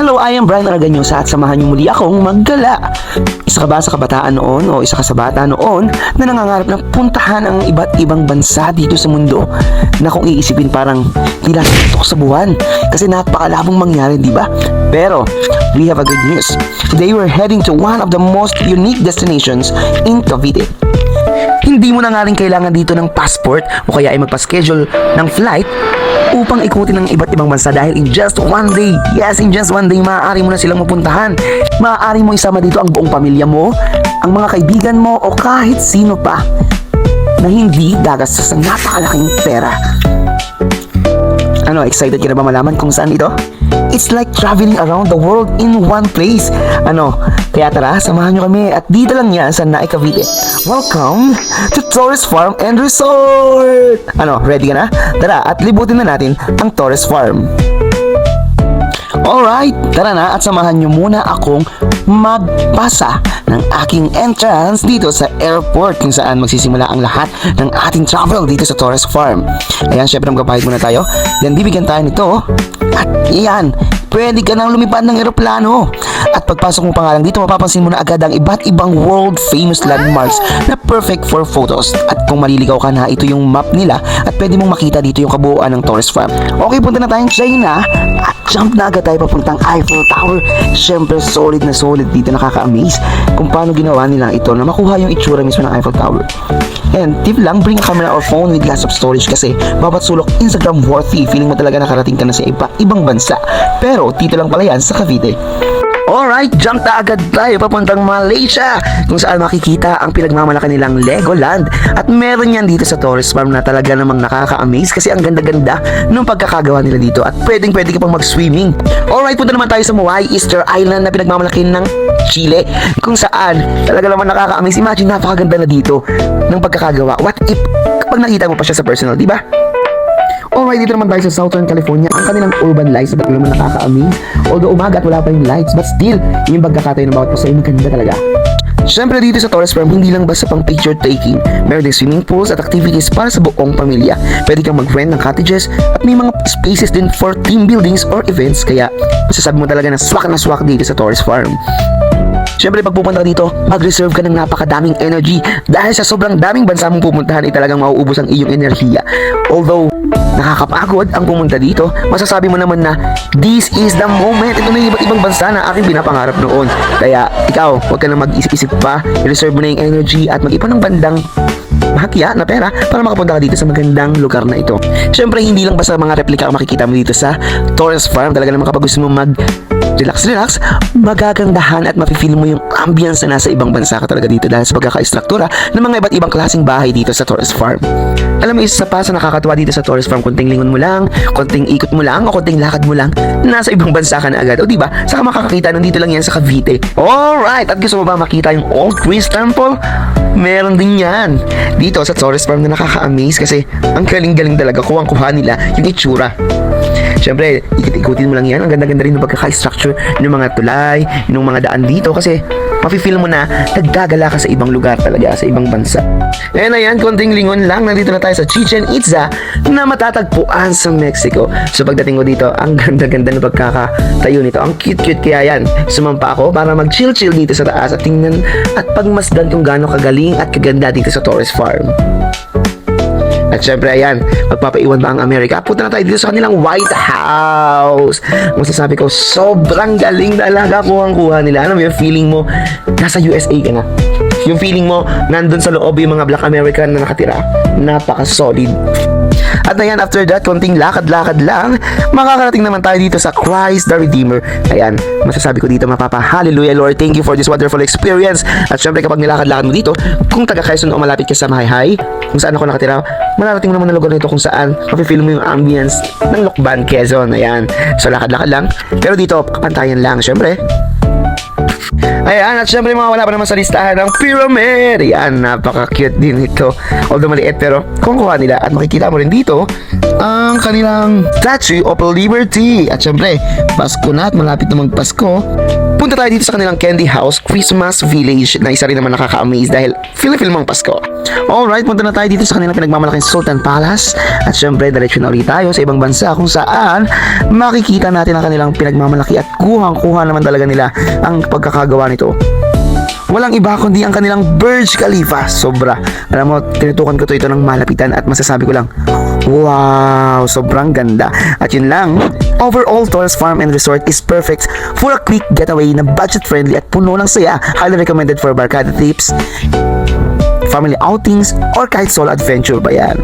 Hello, I am Brian Araganyosa at samahan niyo muli akong maggala. Isa ka ba sa kabataan noon o isa ka sa bata noon na nangangarap na puntahan ang iba't ibang bansa dito sa mundo na kung iisipin parang tila sa buwan kasi napakalabong mangyari, di ba? Pero, we have a good news. Today we're heading to one of the most unique destinations in Cavite. Hindi mo na nga rin kailangan dito ng passport o kaya ay magpa-schedule ng flight upang ikutin ng iba't ibang bansa dahil in just one day, yes, in just one day, maaari mo na silang mapuntahan. Maaari mo isama dito ang buong pamilya mo, ang mga kaibigan mo o kahit sino pa na hindi gagastos ng napakalaking pera. Ano, excited ka na ba malaman kung saan ito? It's like traveling around the world in one place. Ano, kaya tara, samahan nyo kami at dito lang yan sa Naik Cavite. Welcome to Torres Farm and Resort! Ano, ready ka na? Tara, at libutin na natin ang Torres Farm. Alright, tara na at samahan nyo muna akong magpasa ng aking entrance dito sa airport kung saan magsisimula ang lahat ng ating travel dito sa Torres Farm. Ayan, syempre magpapahid muna tayo. Then bibigyan tayo nito. At iyan, pwede ka nang lumipad ng eroplano. At pagpasok mo pa nga lang dito, mapapansin mo na agad ang iba't ibang world famous landmarks na perfect for photos. At kung maliligaw ka na, ito yung map nila at pwede mong makita dito yung kabuuan ng Torres Farm. Okay, punta na tayong China at jump na agad tayo papuntang Eiffel Tower. Siyempre, solid na solid dito, nakaka-amaze kung paano ginawa nila ito na makuha yung itsura mismo ng Eiffel Tower. And tip lang, bring camera or phone with glass of storage kasi babat sulok Instagram worthy. Feeling mo talaga nakarating ka na sa iba, ibang bansa. Pero dito lang pala yan sa Cavite. Alright, jump na agad tayo papuntang Malaysia kung saan makikita ang pinagmamalaki nilang Legoland at meron yan dito sa Torres Farm na talaga namang nakaka-amaze kasi ang ganda-ganda ng pagkakagawa nila dito at pwedeng pwede ka pang mag-swimming. Alright, punta naman tayo sa Moai Easter Island na pinagmamalaki ng Chile kung saan talaga naman nakaka-amaze. Imagine napakaganda na dito ng pagkakagawa. What if kapag nakita mo pa siya sa personal, di ba? Alright, dito naman tayo sa Southern California. Ang kanilang urban lights na naman nakaka-amaze. Although umaga at wala pa yung lights, but still, yung pagkakatayo ng bawat pasay, maganda talaga. Siyempre dito sa Torres Farm, hindi lang basta pang picture taking. Meron din swimming pools at activities para sa buong pamilya. Pwede kang mag-rent ng cottages at may mga spaces din for team buildings or events. Kaya masasabi mo talaga na swak na swak dito sa Torres Farm. Siyempre pag pupunta dito, mag-reserve ka ng napakadaming energy dahil sa sobrang daming bansa mong pupuntahan ay talagang mauubos ang iyong enerhiya. Although, nakakapagod ang pumunta dito, masasabi mo naman na this is the moment. Ito na yung iba't ibang bansa na aking pinapangarap noon. Kaya ikaw, huwag ka na mag-isip-isip pa, i-reserve mo na yung energy at mag-ipon ng bandang bahagya na pera para makapunta ka dito sa magandang lugar na ito. Siyempre, hindi lang basta mga replika ang makikita mo dito sa Torres Farm. Talaga naman kapag gusto mo mag relax relax, magagandahan at mafe-feel mo yung ambience na nasa ibang bansa ka talaga dito dahil sa pagkaka-istruktura ng mga iba't ibang klaseng bahay dito sa Torres Farm. Alam mo, isa pa sa nakakatuwa dito sa Torres Farm, konting lingon mo lang, konting ikot mo lang, o konting lakad mo lang, nasa ibang bansa ka na agad. O diba? Saka makakakita, nandito lang yan sa Cavite. Alright! At gusto mo ba makita yung Old Greece Temple? Meron din yan. Dito sa Torres Farm na nakaka-amaze kasi ang galing-galing talaga kuwang-kuha nila yung itsura. Siyempre, ikot-ikutin mo lang yan. Ang ganda-ganda rin ng pagkaka-structure ng mga tulay, ng mga daan dito kasi mafe-feel mo na naggagala ka sa ibang lugar talaga, sa ibang bansa. And ayan, konting lingon lang. Nandito na tayo sa Chichen Itza na matatagpuan sa Mexico. So pagdating ko dito, ang ganda-ganda ng pagkakatayo nito. Ang cute-cute kaya yan. Sumampa ako para mag-chill-chill dito sa taas at tingnan at pagmasdan kung gaano kagaling at kaganda dito sa Torres Farm. At syempre, ayan, magpapaiwan ba ang Amerika? Punta na tayo dito sa kanilang White House. Masasabi ko, sobrang galing talaga kuhang-kuha nila. Alam mo yung feeling mo, nasa USA ka na. Yung feeling mo, nandun sa loob yung mga Black American na nakatira. Napaka-solid. At ayan, after that, konting lakad-lakad lang, makakarating naman tayo dito sa Christ the Redeemer. Ayan, masasabi ko dito, mapapa, Hallelujah Lord, thank you for this wonderful experience. At syempre, kapag nilakad-lakad mo dito, kung taga Quezon o malapit ka sa Mahayhay, kung saan ako nakatira, malarating mo naman ang lugar nito kung saan mafe-feel mo yung ambience ng Lokban, Quezon. Ayan, so lakad-lakad lang. Pero dito, kapantayan lang, syempre. Ayan, at syempre mga wala pa naman sa listahan ng pyramid. Ayan, napaka-cute din ito. Although maliit, pero kung kuha nila at makikita mo rin dito ang kanilang Statue of Liberty. At syempre, Pasko na at malapit na magpasko. Punta tayo dito sa kanilang Candy House Christmas Village na isa rin naman nakaka-amaze dahil feel-feel mong Pasko. Alright, punta na tayo dito sa kanilang pinagmamalaking Sultan Palace. At syempre, diretso na ulit tayo sa ibang bansa kung saan makikita natin ang kanilang pinagmamalaki at kuhang-kuha naman talaga nila ang pagkakagawa nito. Walang iba kundi ang kanilang Burj Khalifa. Sobra. Alam mo, tinutukan ko to ito ng malapitan at masasabi ko lang, wow, sobrang ganda. At yun lang, overall Torres Farm and Resort is perfect for a quick getaway na budget-friendly at puno ng saya. Highly recommended for barkada trips, family outings, or kahit solo adventure ba yan.